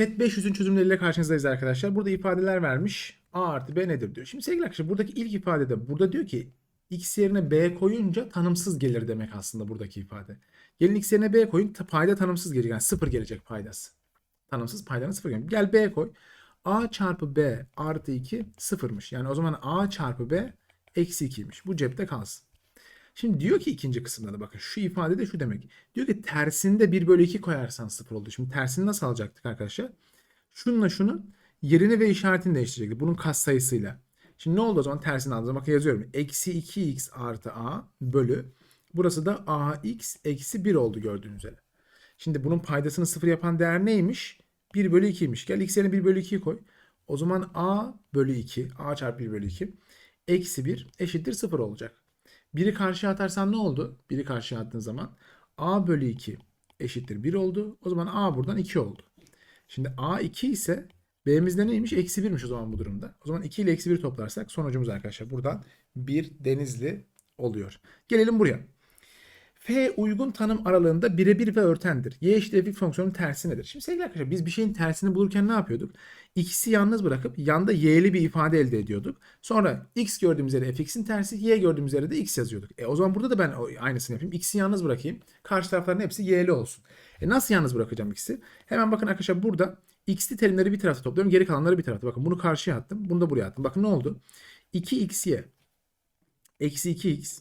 Set 500'ün çözümleriyle karşınızdayız arkadaşlar. Burada ifadeler vermiş. A artı B nedir diyor. Şimdi sevgili arkadaşlar buradaki ilk ifadede burada diyor ki x yerine b koyunca tanımsız gelir demek aslında buradaki ifade. Gelin x yerine b koyun payda tanımsız gelecek. Yani sıfır gelecek paydası. Tanımsız paydanın sıfır gelecek. Gel b koy. a çarpı b artı 2 sıfırmış. Yani o zaman a çarpı b eksi 2'ymiş. Bu cepte kalsın. Şimdi diyor ki ikinci kısımda da bakın şu ifade de şu demek. Diyor ki tersinde 1 bölü 2 koyarsan sıfır oldu. Şimdi tersini nasıl alacaktık arkadaşlar? Şununla şunun yerini ve işaretini değiştirecektik. Bunun katsayısıyla. Şimdi ne oldu o zaman tersini aldığımda bakın yazıyorum. Eksi 2x artı a bölü. Burası da ax eksi 1 oldu gördüğünüz üzere. Şimdi bunun paydasını sıfır yapan değer neymiş? 1 bölü 2'ymiş. Gel x yerine 1 bölü 2'yi koy. O zaman a bölü 2, a çarpı 1 bölü 2 eksi 1 eşittir 0 olacak. Biri karşıya atarsan ne oldu? Biri karşıya attığın zaman a bölü 2 eşittir 1 oldu. O zaman a buradan 2 oldu. Şimdi a 2 ise b'miz de neymiş? Eksi 1'miş o zaman bu durumda. O zaman 2 ile eksi 1 toplarsak sonucumuz arkadaşlar buradan 1 denizli oluyor. Gelelim buraya. F uygun tanım aralığında birebir ve örtendir. Y eşittir fx fonksiyonun tersi nedir? Şimdi sevgili arkadaşlar biz bir şeyin tersini bulurken ne yapıyorduk? X'i yalnız bırakıp yanda y'li bir ifade elde ediyorduk. Sonra x gördüğümüz yere fx'in tersi, y gördüğümüz yere de x yazıyorduk. E o zaman burada da ben aynısını yapayım. X'i yalnız bırakayım. Karşı tarafların hepsi y'li olsun. E nasıl yalnız bırakacağım x'i? Hemen bakın arkadaşlar burada x'li terimleri bir tarafta topluyorum. Geri kalanları bir tarafta. Bakın bunu karşıya attım. Bunu da buraya attım. Bakın ne oldu? 2xy eksi 2x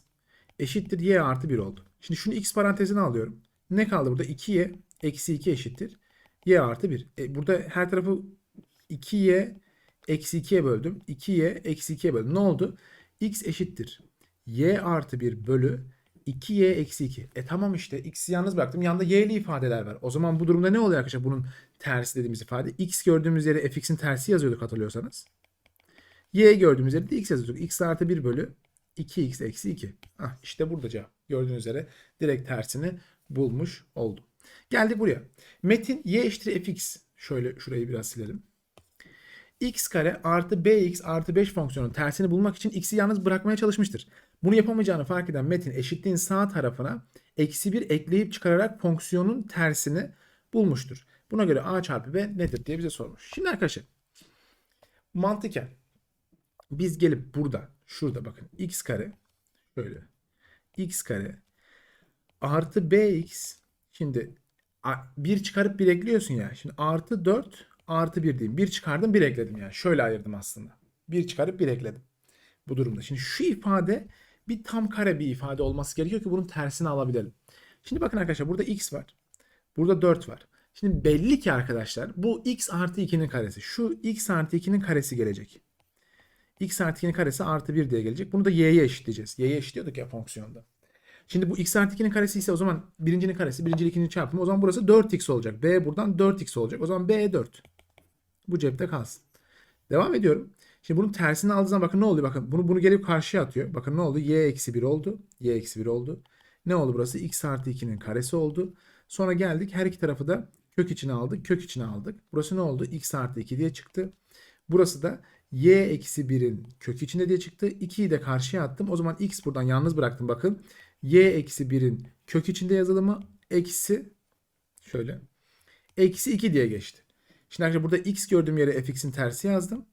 eşittir y artı 1 oldu. Şimdi şunu x parantezine alıyorum. Ne kaldı burada? 2y eksi 2 eşittir y artı 1. E, burada her tarafı 2y eksi 2'ye böldüm. 2y eksi 2'ye böldüm. Ne oldu? x eşittir y artı 1 bölü 2y eksi 2. E tamam işte x'i yalnız bıraktım. Yanında y'li ifadeler var. O zaman bu durumda ne oluyor arkadaşlar? Bunun tersi dediğimiz ifade. x gördüğümüz yere fx'in tersi yazıyorduk hatırlıyorsanız. y gördüğümüz yere de x yazıyorduk. x artı 1 bölü 2x eksi 2. Ah, işte burada cevap. Gördüğünüz üzere direkt tersini bulmuş oldum. Geldik buraya. Metin y eşittir fx. Şöyle şurayı biraz silelim. x kare artı bx artı 5 fonksiyonun tersini bulmak için x'i yalnız bırakmaya çalışmıştır. Bunu yapamayacağını fark eden Metin eşitliğin sağ tarafına eksi 1 ekleyip çıkararak fonksiyonun tersini bulmuştur. Buna göre a çarpı b nedir diye bize sormuş. Şimdi arkadaşlar mantıken biz gelip burada şurada bakın x kare şöyle x kare artı bx şimdi bir çıkarıp bir ekliyorsun ya. Şimdi artı 4 artı 1 diyeyim. Bir çıkardım bir ekledim yani. Şöyle ayırdım aslında. Bir çıkarıp bir ekledim. Bu durumda. Şimdi şu ifade bir tam kare bir ifade olması gerekiyor ki bunun tersini alabilelim. Şimdi bakın arkadaşlar burada x var. Burada 4 var. Şimdi belli ki arkadaşlar bu x artı 2'nin karesi. Şu x artı 2'nin karesi gelecek x artı 2'nin karesi artı 1 diye gelecek. Bunu da y'ye eşitleyeceğiz. Y'ye eşitliyorduk ya fonksiyonda. Şimdi bu x artı 2'nin karesi ise o zaman birincinin karesi, birinci ile ikincinin çarpımı. O zaman burası 4x olacak. B buradan 4x olacak. O zaman B 4. Bu cepte kalsın. Devam ediyorum. Şimdi bunun tersini aldığı zaman bakın ne oluyor? Bakın bunu bunu gelip karşıya atıyor. Bakın ne oldu? Y eksi 1 oldu. Y eksi 1 oldu. Ne oldu burası? X artı 2'nin karesi oldu. Sonra geldik her iki tarafı da kök içine aldık. Kök içine aldık. Burası ne oldu? X artı 2 diye çıktı. Burası da y eksi 1'in kök içinde diye çıktı. 2'yi de karşıya attım. O zaman x buradan yalnız bıraktım bakın. y eksi 1'in kök içinde yazılımı eksi şöyle eksi 2 diye geçti. Şimdi arkadaşlar burada x gördüğüm yere fx'in tersi yazdım.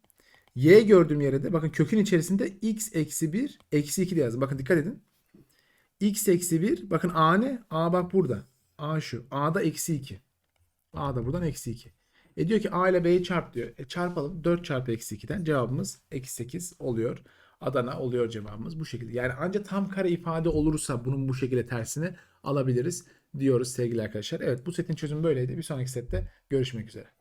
y gördüğüm yere de bakın kökün içerisinde x eksi 1 eksi 2 diye yazdım. Bakın dikkat edin. x eksi 1 bakın a ne? a bak burada. a şu. a'da eksi 2. a da buradan eksi 2. E diyor ki a ile b'yi çarp diyor. E çarpalım. 4 çarpı eksi 2'den cevabımız eksi 8 oluyor. Adana oluyor cevabımız bu şekilde. Yani ancak tam kare ifade olursa bunun bu şekilde tersini alabiliriz diyoruz sevgili arkadaşlar. Evet bu setin çözümü böyleydi. Bir sonraki sette görüşmek üzere.